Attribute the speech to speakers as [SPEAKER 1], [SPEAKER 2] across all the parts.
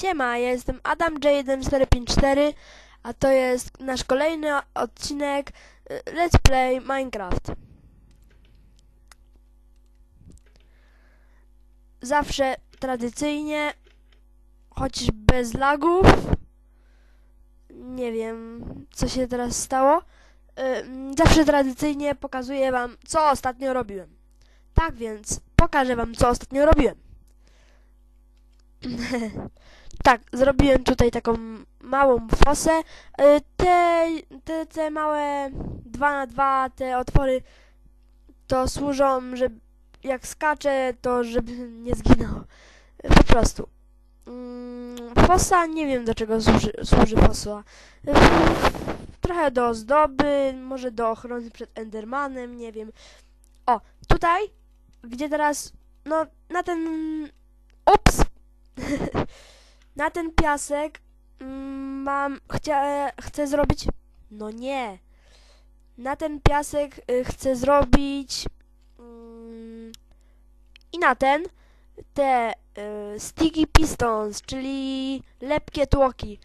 [SPEAKER 1] Siema, ja jestem Adam J1454, a to jest nasz kolejny odcinek y, Let's Play Minecraft. Zawsze tradycyjnie, chociaż bez lagów. Nie wiem, co się teraz stało. Y, Zawsze tradycyjnie pokazuję wam, co ostatnio robiłem. Tak więc, pokażę wam, co ostatnio robiłem. tak, zrobiłem tutaj taką małą fosę. Y, Te, te, te małe 2 na 2 te otwory to służą, że jak skaczę, to żeby nie zginął. Po prostu. Mm, Fosa, nie wiem do czego służy, służy. Y, Trochę do ozdoby, może do ochrony przed Endermanem, nie wiem. O, tutaj, gdzie teraz, no, na ten... Ups! na ten piasek mm, mam, chcia, chcę zrobić, no nie, na ten piasek y, chcę zrobić mm, i na ten te y, sticky pistons, czyli lepkie tłoki,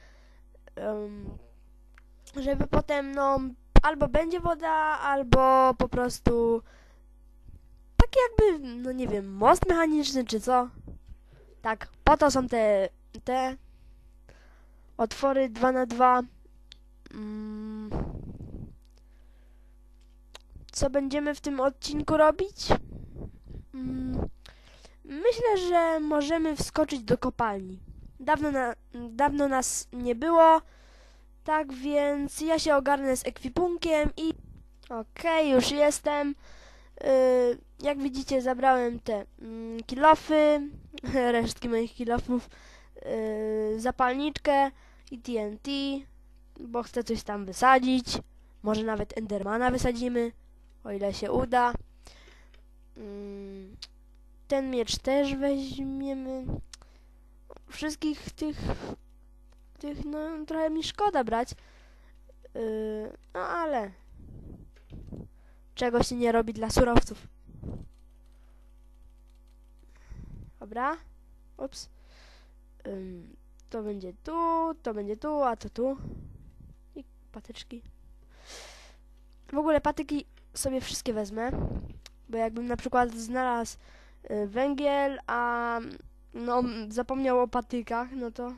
[SPEAKER 1] żeby potem no albo będzie woda, albo po prostu taki jakby, no nie wiem, most mechaniczny czy co. Tak, po to są te, te otwory 2 na 2 mm. Co będziemy w tym odcinku robić? Mm. Myślę, że możemy wskoczyć do kopalni. Dawno, na, dawno nas nie było, tak więc ja się ogarnę z ekwipunkiem i... Okej, już jestem. Yy, jak widzicie, zabrałem te mm, kilofy, resztki moich kilofów, yy, zapalniczkę i TNT, bo chcę coś tam wysadzić. Może nawet Endermana wysadzimy, o ile się uda. Mm, ten miecz też weźmiemy. Wszystkich tych, tych, no trochę mi szkoda brać. Yy, no ale czego się nie robi dla surowców. Dobra. Ups. To będzie tu, to będzie tu, a to tu. I patyczki. W ogóle patyki sobie wszystkie wezmę. Bo jakbym na przykład znalazł y, węgiel, a no zapomniał o patykach, no to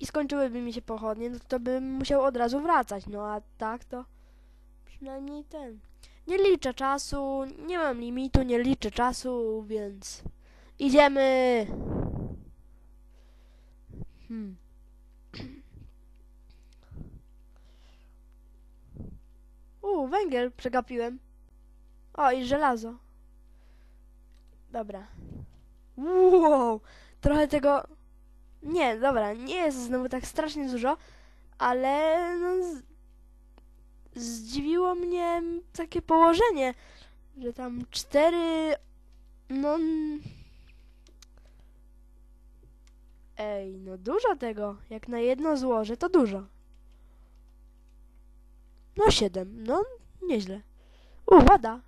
[SPEAKER 1] i skończyłyby mi się pochodnie, no to bym musiał od razu wracać. No a tak to przynajmniej ten. Nie liczę czasu, nie mam limitu, nie liczę czasu, więc idziemy. Hmm. U, węgiel przegapiłem. O, i żelazo. Dobra. Wow, trochę tego... Nie, dobra, nie jest znowu tak strasznie dużo, ale no, z... zdziwiło mnie takie położenie, że tam cztery... No... Ej, no dużo tego. Jak na jedno złoże, to dużo. No siedem, no nieźle. U, woda.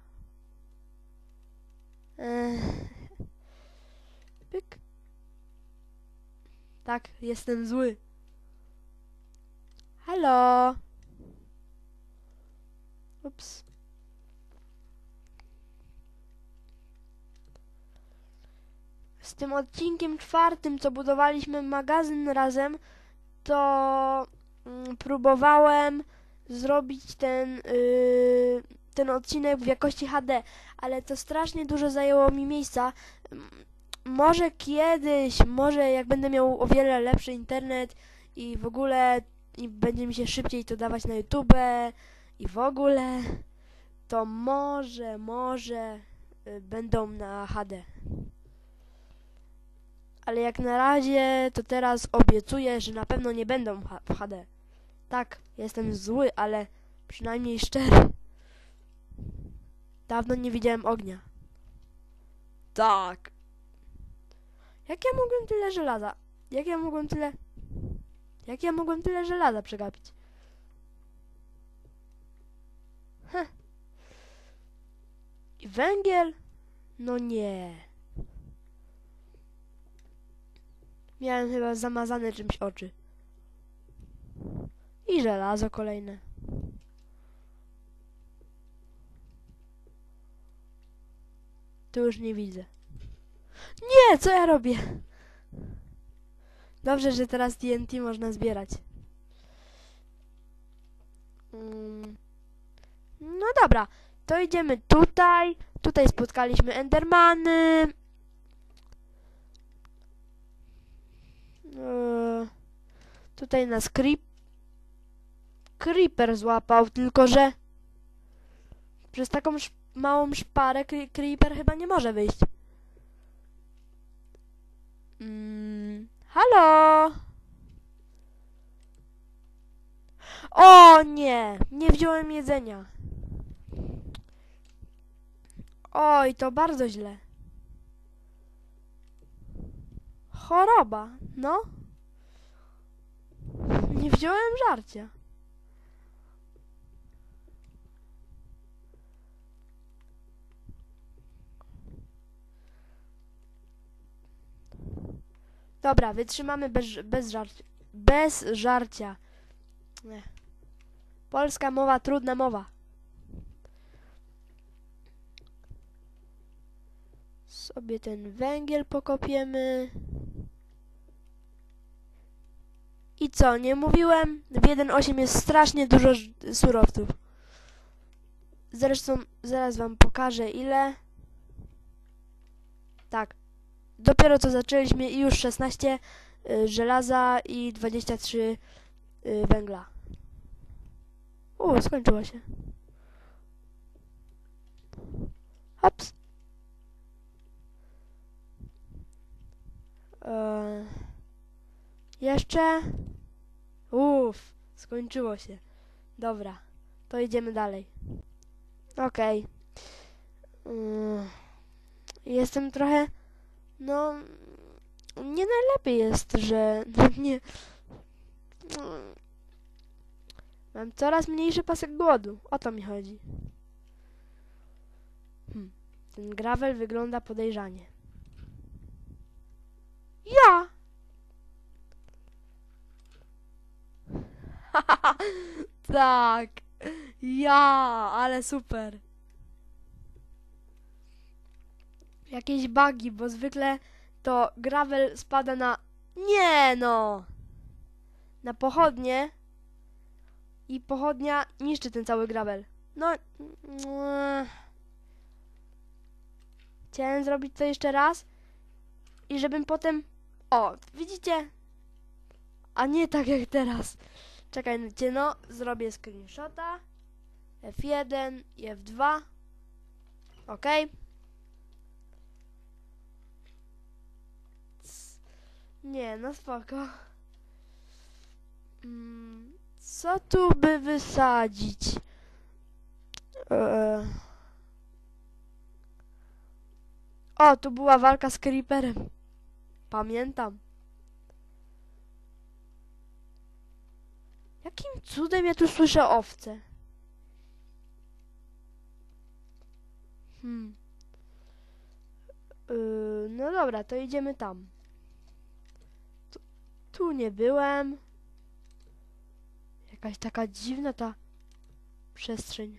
[SPEAKER 1] Pyk. Tak, jestem zły. Halo. Ups. Z tym odcinkiem czwartym, co budowaliśmy magazyn razem, to mm, próbowałem zrobić ten, yy, ten odcinek w jakości HD, ale to strasznie dużo zajęło mi miejsca. Mm, Może kiedyś, może jak będę miał o wiele lepszy internet i w ogóle i będzie mi się szybciej to dawać na YouTube i w ogóle, to może, może y, będą na HD. Ale jak na razie, to teraz obiecuję, że na pewno nie będą w HD. Tak, jestem zły, ale przynajmniej szczery. Dawno nie widziałem ognia. Tak. Jak ja mogłem tyle żelaza? Jak ja mogłem tyle... Jak ja mogłem tyle żelaza przegapić? Heh. I węgiel? No nie. Miałem chyba zamazane czymś oczy. I żelazo kolejne. Tu już nie widzę. Nie, co ja robię? Dobrze, że teraz TNT można zbierać. Mm. No dobra, to idziemy tutaj. Tutaj spotkaliśmy Endermany. Eee, tutaj nas creep... Creeper złapał, tylko że przez taką sz- małą szparę cre- Creeper chyba nie może wyjść. Mm, halo? O nie, nie wziąłem jedzenia. Oj, to bardzo źle. Choroba, no. Nie wziąłem żarcia. Dobra, wytrzymamy bez, bez żarcia. Bez żarcia. Nie. Polska mowa, trudna mowa. Sobie ten węgiel pokopiemy. I co, nie mówiłem? W 1.8 jest strasznie dużo surowców. Zresztą zaraz wam pokażę ile. Tak. Dopiero co zaczęliśmy i już 16 y, żelaza i 23 y, węgla. U, skończyło się. Hops. Eee, jeszcze. Uff, skończyło się. Dobra, to idziemy dalej. Okej. Mm, Jestem trochę. No. Nie najlepiej jest, że. No nie. Mam coraz mniejszy pasek głodu. O to mi chodzi. Hmm. Ten gravel wygląda podejrzanie. Ja! tak! Ja! Ale super! Jakieś bugi, bo zwykle to gravel spada na... Nie no! Na pochodnie i pochodnia niszczy ten cały gravel. No... mm, Chciałem zrobić to jeszcze raz i żebym potem... O, widzicie? A nie tak jak teraz. Czekajcie, no, zrobię screenshota. F1 i F2. Ok. Nie, no spoko. Mm, co tu by wysadzić? Eee. O, tu była walka z Creeperem. Pamiętam. Jakim cudem ja tu słyszę owce? Hmm. Yy, no dobra, to idziemy tam. Tu, tu nie byłem. Jakaś taka dziwna ta przestrzeń.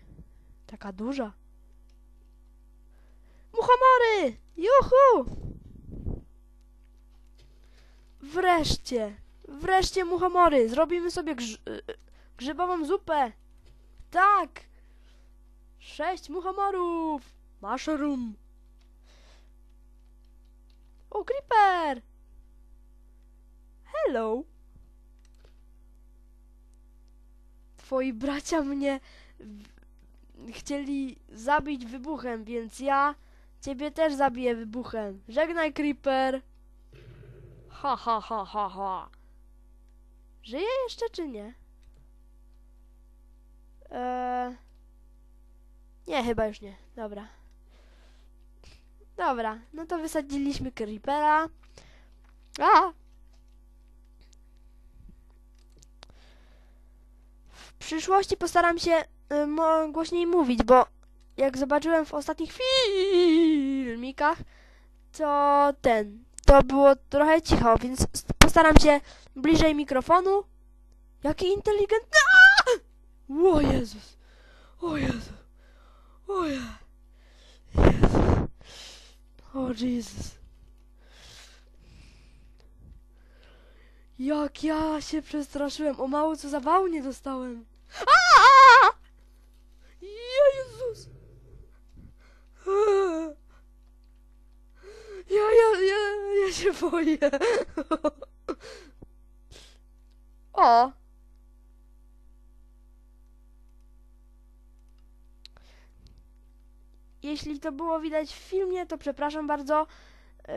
[SPEAKER 1] Taka duża. Muchomory! Juhu! Wreszcie! Wreszcie muchomory! Zrobimy sobie grz y, y, grzybową zupę! Tak! Sześć muchomorów! Mushroom! O, creeper! Hello! Twoi bracia mnie chcieli zabić wybuchem, więc ja ciebie też zabiję wybuchem. Żegnaj, creeper! Ha, ha, ha, ha, ha. Żyje jeszcze czy nie? Eee... Nie, chyba już nie. Dobra. Dobra, no to wysadziliśmy creepera. A! W przyszłości postaram się y, głośniej mówić, bo jak zobaczyłem w ostatnich filmikach, to ten, to było trochę cicho, więc postaram się bliżej mikrofonu. Jaki inteligentny. Aaa! O Jezus! O Jezu! O Je... Jezus! O Jezus! Jak ja się przestraszyłem! O mało co zawału nie dostałem! Aaa! Jezus! Ja, ja, ja, ja się boję. Jeśli to było widać w filmie, to przepraszam bardzo, yy,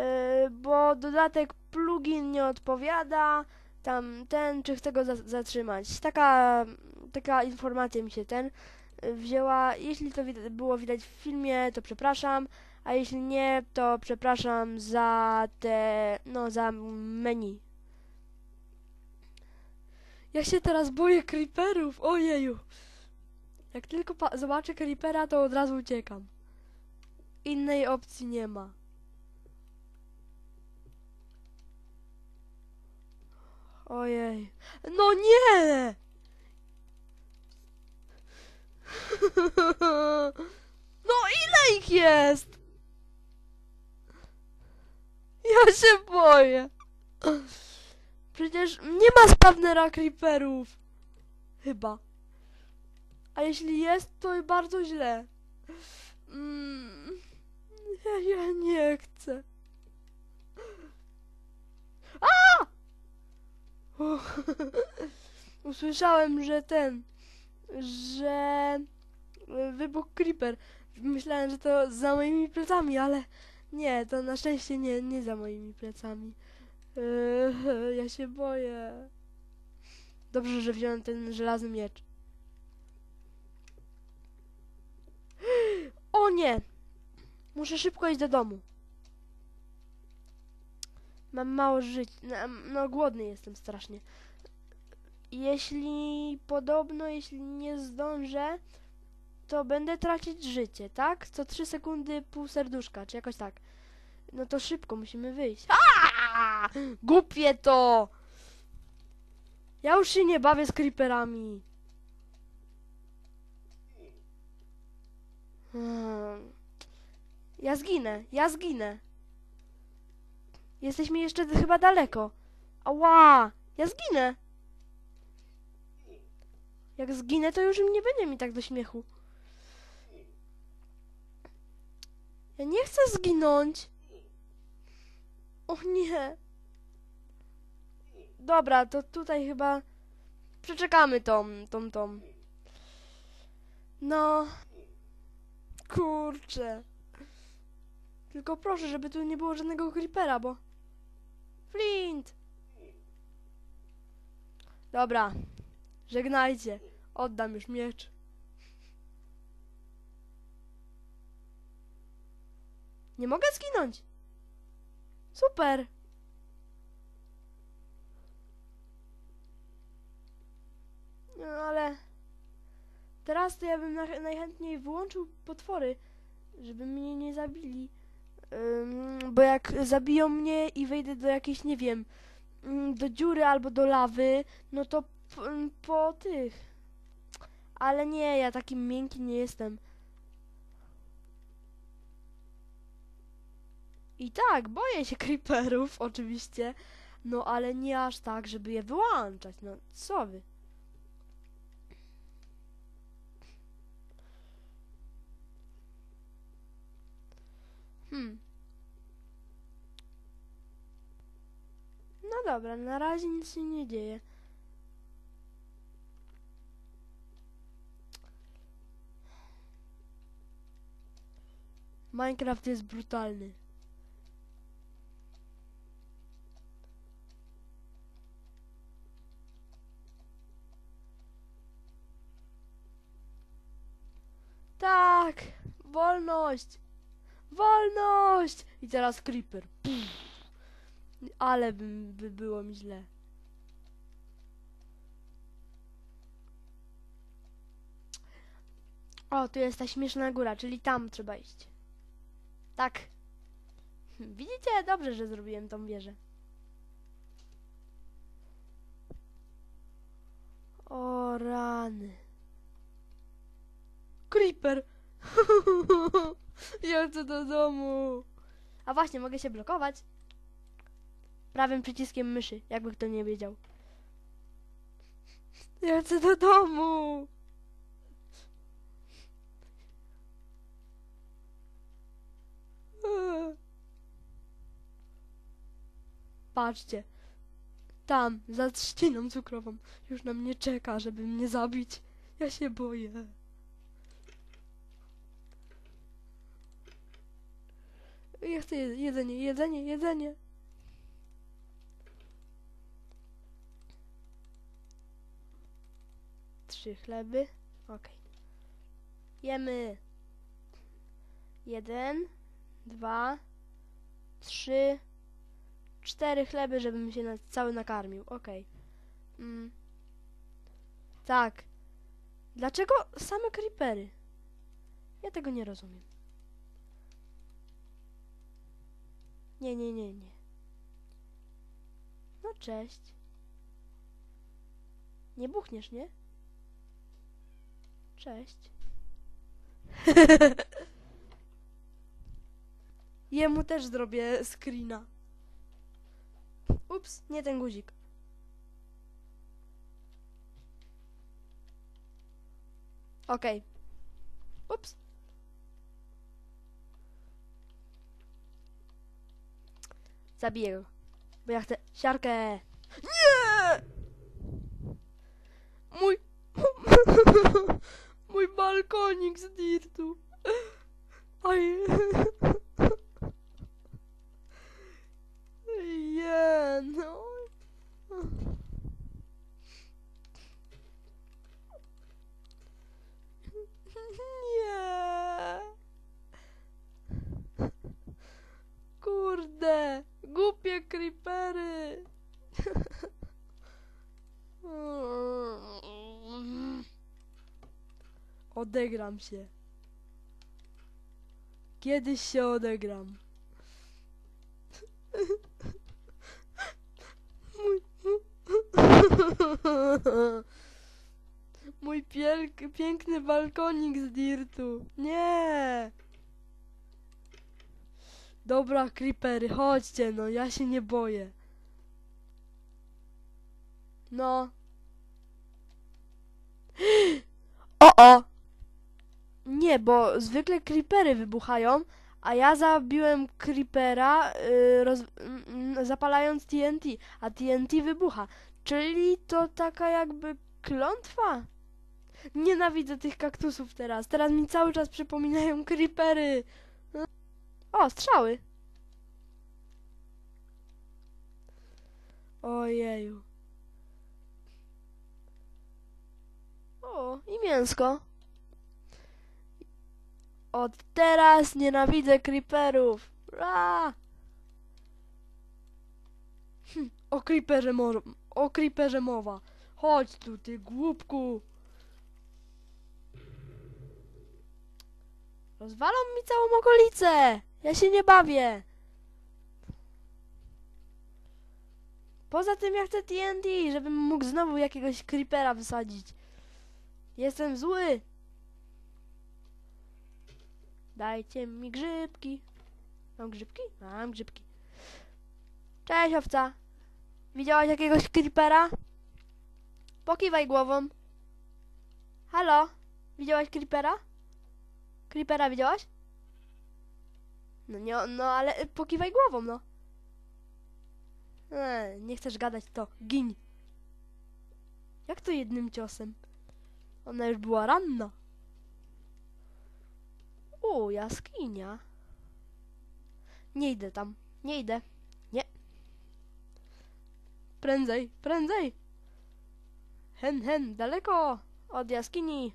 [SPEAKER 1] bo dodatek plugin nie odpowiada. Tam ten, czy chcę go za zatrzymać. Taka, taka informacja mi się ten y, wzięła. Jeśli to było widać w filmie, to przepraszam. A jeśli nie, to przepraszam za te, no za menu. Ja się teraz boję creeperów, ojeju. Jak tylko zobaczę creepera, to od razu uciekam. Innej opcji nie ma. Ojej. No nie! No ile ich jest? Ja się boję. Przecież nie ma spawnera creeperów. Chyba. A jeśli jest, to bardzo źle. Mm, ja, ja nie chcę. A! Usłyszałem, że ten, że wybuchł creeper. Myślałem, że to za moimi plecami, ale nie, to na szczęście nie, nie za moimi plecami. Eee, ja się boję. Dobrze, że wziąłem ten żelazny miecz. O nie! Muszę szybko iść do domu. Mam mało żyć. No, no głodny jestem strasznie. Jeśli podobno, jeśli nie zdążę, to będę tracić życie, tak? Co 3 sekundy pół serduszka, czy jakoś tak. No to szybko musimy wyjść. Aaaa! Głupie to! Ja już się nie bawię z creeperami. Hmm. Ja zginę, ja zginę. Jesteśmy jeszcze chyba daleko. Ała! Ja zginę. Jak zginę, to już nie będzie mi tak do śmiechu. Ja nie chcę zginąć. O nie. Dobra, to tutaj chyba przeczekamy tą, tą, tą. No. Kurczę. Tylko proszę, żeby tu nie było żadnego creepera, bo... Flint! Dobra. Żegnajcie. Oddam już miecz. Nie mogę zginąć. Super. No ale... Teraz to ja bym najchętniej wyłączył potwory, żeby mnie nie zabili. Bo jak zabiją mnie i wejdę do jakiejś, nie wiem, ym, do dziury albo do lawy, no to ym, po tych. Ale nie, ja taki miękki nie jestem. I tak, boję się creeperów, oczywiście. No ale nie aż tak, żeby je wyłączać. No co wy? Hmm. No dobra, na razie nic się nie dzieje. Minecraft jest brutalny. Tak! Wolność! Wolność! I teraz creeper. Pff. Ale by, by było mi źle. O, tu jest ta śmieszna góra, czyli tam trzeba iść. Tak. Widzicie? Dobrze, że zrobiłem tą wieżę. O rany. Creeper! ja chcę do domu. A właśnie, mogę się blokować. Prawym przyciskiem myszy, jakby kto nie wiedział. Ja chcę do domu. Patrzcie. Tam, za trzciną cukrową. Już na mnie czeka, żeby mnie zabić. Ja się boję. Ja chcę je- jedzenie, jedzenie, jedzenie. Trzy chleby. Okej. Jemy. Jeden, dwa, trzy, cztery chleby, żebym się na, cały nakarmił. Okej. Mm. Tak. Dlaczego same creepery? Ja tego nie rozumiem. Nie, nie, nie, nie. No cześć. Nie buchniesz, nie? Cześć. Jemu też zrobię screena. Ups, nie ten guzik. Okej. Ups. Zabiję go. Bo ja chcę siarkę. Nie! Mój... Mój balkonik z dirtu. Aj. No. Creepery. Odegram się. Kiedyś się odegram. Mój... Mój pielk, piękny balkonik z dirtu. Nie! Dobra, creepery, chodźcie, no, ja się nie boję. No. O, o! Nie, bo zwykle creepery wybuchają, a ja zabiłem creepera y, mm, mm, zapalając TNT, a TNT wybucha. Czyli to taka jakby klątwa. Nienawidzę tych kaktusów teraz. Teraz mi cały czas przypominają creepery. O, strzały. Ojeju. O, i mięsko. Od teraz nienawidzę creeperów. Ra! Hm, o creeperze mo- o creeperze mowa. Chodź tu, ty głupku. Rozwalą mi całą okolicę. Ja się nie bawię. Poza tym ja chcę TNT, żebym mógł znowu jakiegoś creepera wysadzić. Jestem zły. Dajcie mi grzybki. Mam grzybki? Mam grzybki. Cześć owca. Widziałaś jakiegoś creepera? Pokiwaj głową. Halo? Widziałaś creepera? Creepera widziałaś? No nie, no ale y, pokiwaj głową, no. E, nie chcesz gadać, to gin. Jak to jednym ciosem? Ona już była ranna. U, jaskinia. Nie idę tam. Nie idę. Nie. Prędzej, prędzej. Hen, hen, daleko od jaskini.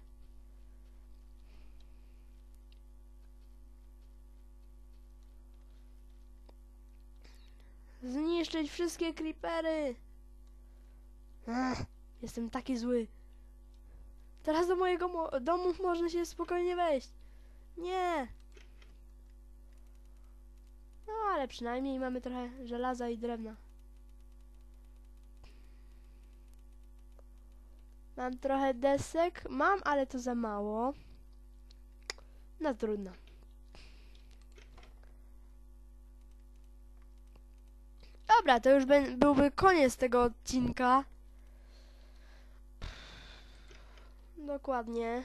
[SPEAKER 1] Zniszczyć wszystkie creepery. Ech, jestem taki zły. Teraz do mojego mo domu można się spokojnie wejść. Nie. No ale przynajmniej mamy trochę żelaza i drewna. Mam trochę desek. Mam, ale to za mało. No trudno. Dobra, to już byłby koniec tego odcinka. Dokładnie.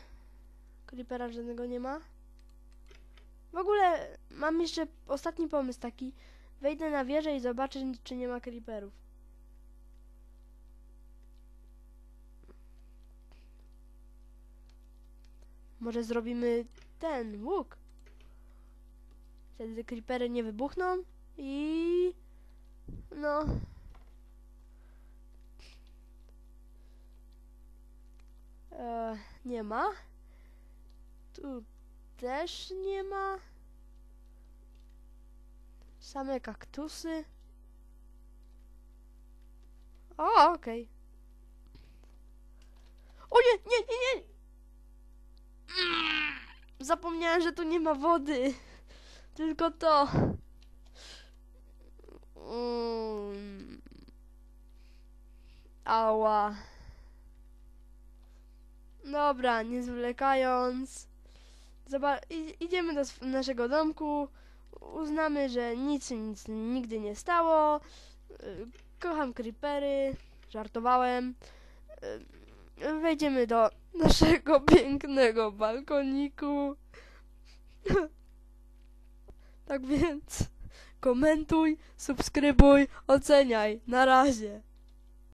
[SPEAKER 1] Creepera żadnego nie ma. W ogóle mam jeszcze ostatni pomysł taki. Wejdę na wieżę i zobaczę, czy nie ma creeperów. Może zrobimy ten łuk. Wtedy creepery nie wybuchną i no. E, nie ma. Tu też nie ma. Same kaktusy. O, okej. O nie, nie, nie, nie! Zapomniałem, że tu nie ma wody. Tylko to. Mm. Ała. Dobra, nie zwlekając. Idziemy do naszego domku. Uznamy, że nic nic nigdy nie stało. Y, Kocham creepery. Żartowałem. Y, Wejdziemy do naszego pięknego balkoniku. Tak więc komentuj, subskrybuj, oceniaj. Na razie.